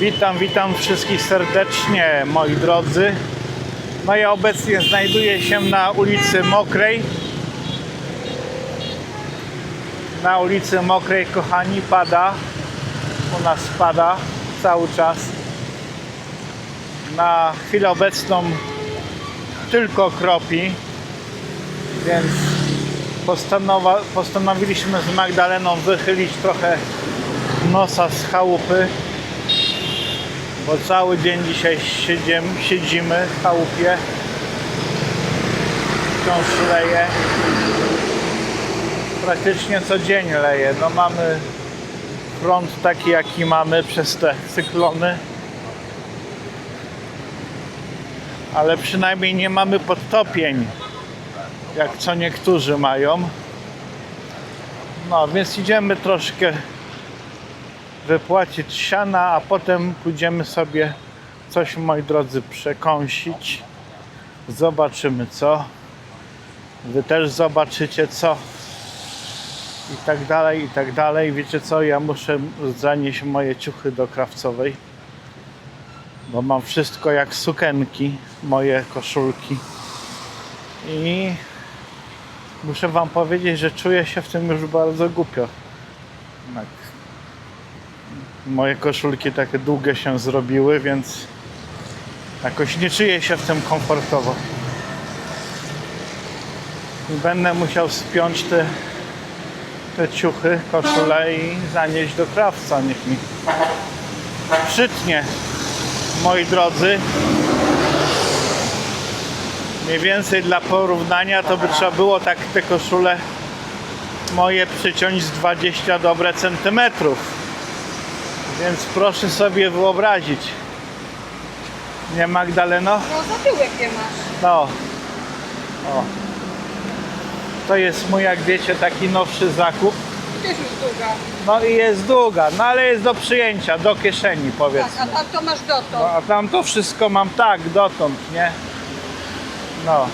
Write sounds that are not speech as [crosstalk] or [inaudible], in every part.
Witam, witam wszystkich serdecznie, moi drodzy. No ja obecnie znajduję się na ulicy Mokrej. Na ulicy Mokrej, kochani, pada. U nas pada cały czas. Na chwilę obecną tylko kropi, więc postanowiliśmy z Magdaleną wychylić trochę nosa z chałupy bo cały dzień dzisiaj siedzimy, siedzimy w chałupie. Wciąż leje. Praktycznie co dzień leje. No mamy front taki jaki mamy przez te cyklony. Ale przynajmniej nie mamy podtopień, jak co niektórzy mają. No więc idziemy troszkę wypłacić siana, a potem pójdziemy sobie coś, moi drodzy, przekąsić. Zobaczymy co. Wy też zobaczycie co. I tak dalej, i tak dalej. Wiecie co, ja muszę zanieść moje ciuchy do krawcowej. Bo mam wszystko jak sukienki, moje koszulki. I muszę wam powiedzieć, że czuję się w tym już bardzo głupio. Tak moje koszulki takie długie się zrobiły, więc jakoś nie czuję się w tym komfortowo. Będę musiał spiąć te, te ciuchy, koszule i zanieść do krawca. Niech mi przytnie, moi drodzy. Mniej więcej dla porównania to by trzeba było tak te koszule moje przyciąć z 20 dobre centymetrów. Więc proszę sobie wyobrazić. Nie Magdaleno? No za tyłek nie masz. No. O. To jest mój, jak wiecie, taki nowszy zakup. Też już długa. No i jest długa, no ale jest do przyjęcia, do kieszeni Tak, powiedzmy. a tam to masz No, dotąd. a tam to wszystko mam tak, dotąd, nie? No.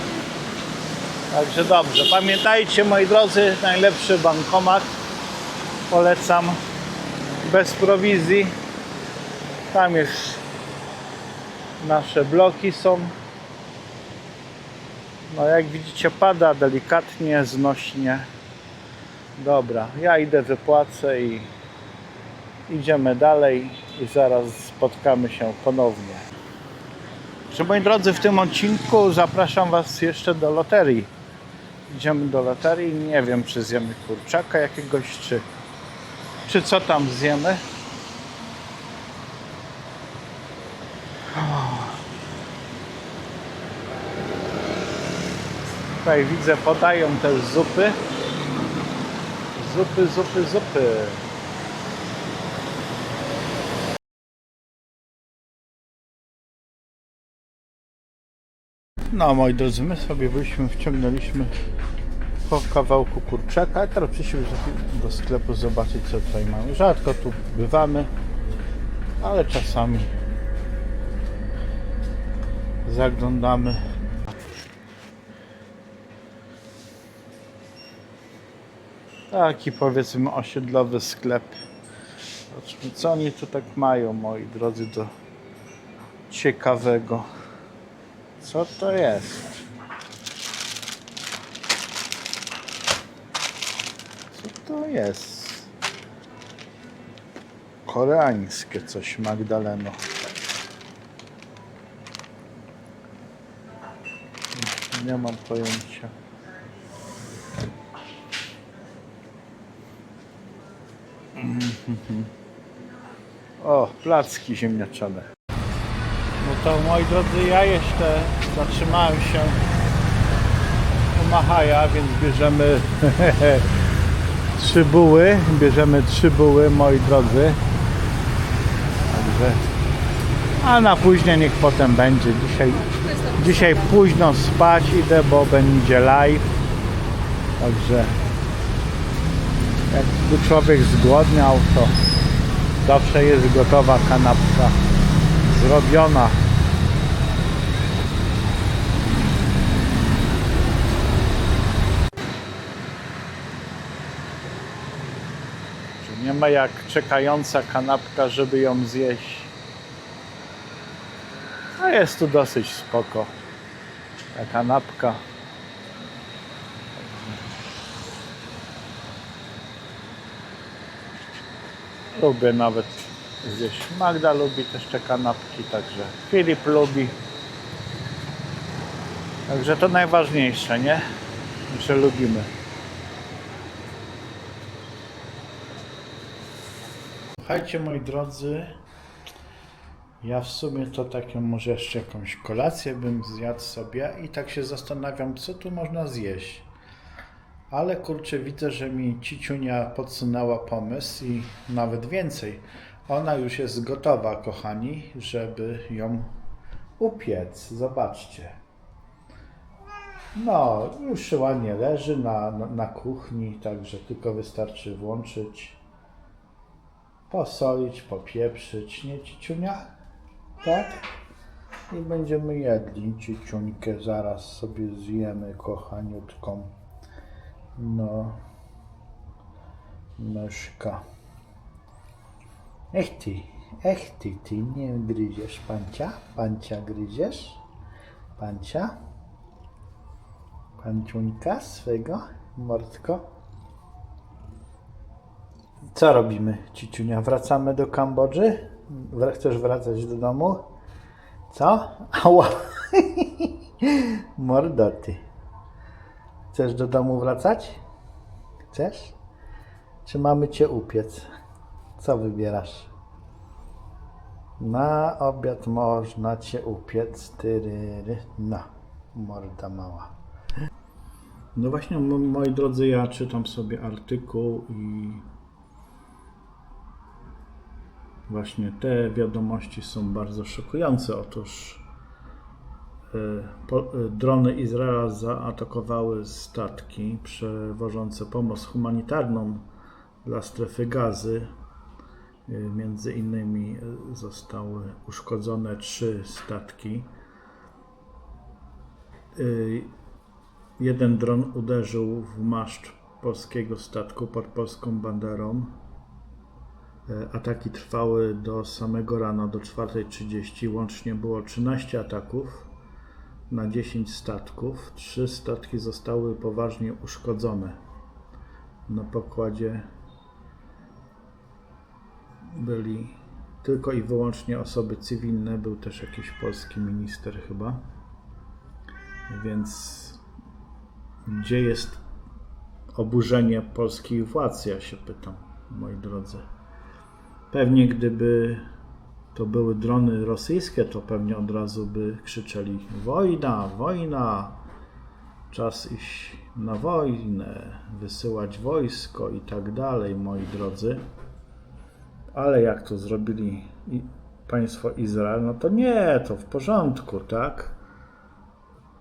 Także dobrze. Pamiętajcie, moi drodzy, najlepszy bankomat. Polecam. Bez prowizji. Tam jest nasze bloki są. No jak widzicie pada delikatnie, znośnie. Dobra, ja idę wypłacę i idziemy dalej i zaraz spotkamy się ponownie. Że moi drodzy, w tym odcinku zapraszam Was jeszcze do loterii. Idziemy do loterii, nie wiem czy zjemy kurczaka jakiegoś, czy, czy co tam zjemy. Tutaj widzę podają też zupy. Zupy, zupy, zupy. No moi drodzy, my sobie byliśmy, wciągnęliśmy po kawałku kurczaka, teraz przyszliśmy do sklepu zobaczyć co tutaj mamy. Rzadko tu bywamy, ale czasami zaglądamy. Taki powiedzmy osiedlowy sklep. Zobaczmy co oni tu tak mają moi drodzy do ciekawego. Co to jest? To jest? Koreańskie coś, Magdaleno. Nie mam pojęcia. O, placki ziemniaczane. No to moi drodzy, ja jeszcze zatrzymałem się u Mahaja, więc bierzemy [laughs] trzy buły. Bierzemy trzy buły, moi drodzy. Także, a na później niech potem będzie. Dzisiaj, dzisiaj późno spać idę, bo będzie live. Także jakby człowiek zgłodniał, to zawsze jest gotowa kanapka zrobiona. Nie ma jak czekająca kanapka, żeby ją zjeść. A jest tu dosyć spoko. Ta kanapka. Lubię nawet zjeść. Magda lubi też te kanapki, także Filip lubi. Także to najważniejsze, nie? Że lubimy. Słuchajcie moi drodzy, ja w sumie to taką może jeszcze jakąś kolację bym zjadł sobie i tak się zastanawiam, co tu można zjeść. Ale kurczę, widzę, że mi Ciciunia podsunęła pomysł i nawet więcej. Ona już jest gotowa, kochani, żeby ją upiec. Zobaczcie. No, już ładnie leży na, na, na kuchni, także tylko wystarczy włączyć, posolić, popieprzyć, nie Ciciunia? Tak? I będziemy jedli Ciciuńkę, zaraz sobie zjemy, kochaniutką. No, myszka. Ech ty, ech ty, ty nie gryziesz pancia? Pancia gryziesz? Pancia? Panciuńka swego? Mordko? Co robimy, Ciciunia? Wracamy do Kambodży? Chcesz wracać do domu? Co? Ała! [laughs] Mordoty. Chcesz do domu wracać? Chcesz? Czy mamy cię upiec? Co wybierasz? Na obiad można cię upiec. Tyryry. No, morda mała. No właśnie, moi drodzy, ja czytam sobie artykuł i właśnie te wiadomości są bardzo szokujące. Otóż e, e, drony Izraela zaatakowały statki przewożące pomoc humanitarną dla strefy gazy. E, Między innymi zostały uszkodzone trzy statki. Jeden dron uderzył w maszt polskiego statku pod polską banderą. E, Ataki trwały do samego rana, do 4.30. Łącznie było 13 ataków na 10 statków. Trzy statki zostały poważnie uszkodzone. Na pokładzie byli tylko i wyłącznie osoby cywilne. Był też jakiś polski minister chyba. Więc gdzie jest oburzenie polskich władz, ja się pytam, moi drodzy. Pewnie gdyby to były drony rosyjskie, to pewnie od razu by krzyczeli wojna, wojna, czas iść na wojnę, wysyłać wojsko i tak dalej, moi drodzy. Ale jak to zrobili państwo Izrael, no to nie, to w porządku, tak?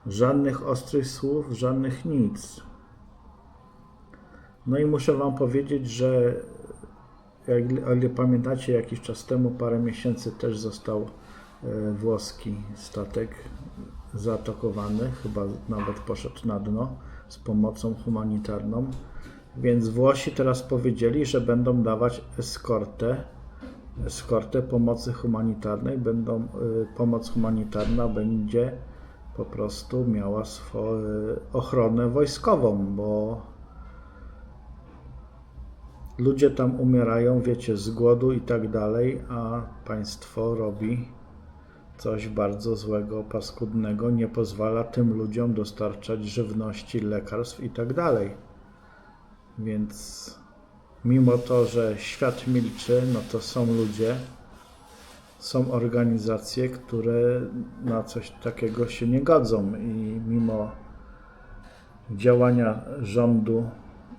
Żadnych ostrych słów, żadnych nic. No i muszę Wam powiedzieć, że jak pamiętacie, jakiś czas temu, parę miesięcy też został e, włoski statek zaatakowany, chyba nawet poszedł na dno z pomocą humanitarną. Więc Włosi teraz powiedzieli, że będą dawać eskortę, eskortę pomocy humanitarnej. Będą, e, pomoc humanitarna będzie po prostu miała swoją ochronę wojskową, bo ludzie tam umierają, wiecie, z głodu i tak dalej, a państwo robi coś bardzo złego, paskudnego, nie pozwala tym ludziom dostarczać żywności, lekarstw i tak dalej. Więc mimo to, że świat milczy, no to są ludzie, są organizacje, które na coś takiego się nie godzą i mimo działania rządu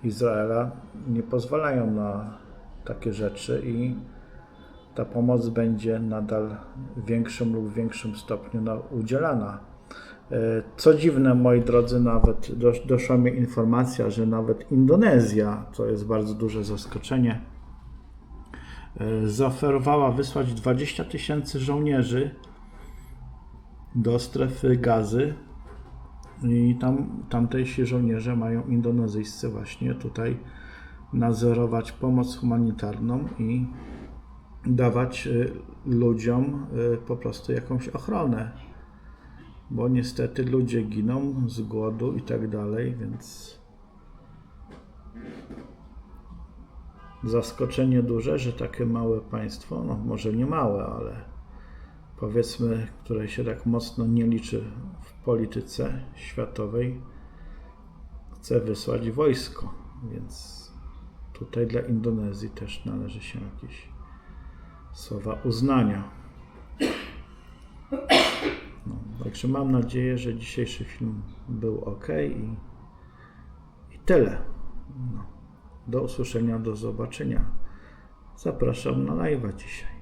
Izraela nie pozwalają na takie rzeczy i ta pomoc będzie nadal w większym lub większym stopniu na- udzielana. E, Co dziwne, moi drodzy, nawet dosz, doszła mi informacja, że nawet Indonezja, co jest bardzo duże zaskoczenie, e, zaoferowała wysłać 20 tysięcy żołnierzy do strefy gazy i tam tamtejsi żołnierze mają indonezyjscy właśnie tutaj nadzorować pomoc humanitarną i dawać y, ludziom y, po prostu jakąś ochronę. Bo niestety ludzie giną z głodu i tak dalej, więc zaskoczenie duże, że takie małe państwo, no może nie małe, ale powiedzmy, które się tak mocno nie liczy w polityce światowej, chce wysłać wojsko, więc tutaj dla Indonezji też należy się jakieś słowa uznania. No, także mam nadzieję, że dzisiejszy film był ok i, i tyle. No, do usłyszenia, do zobaczenia. Zapraszam na live'a dzisiaj.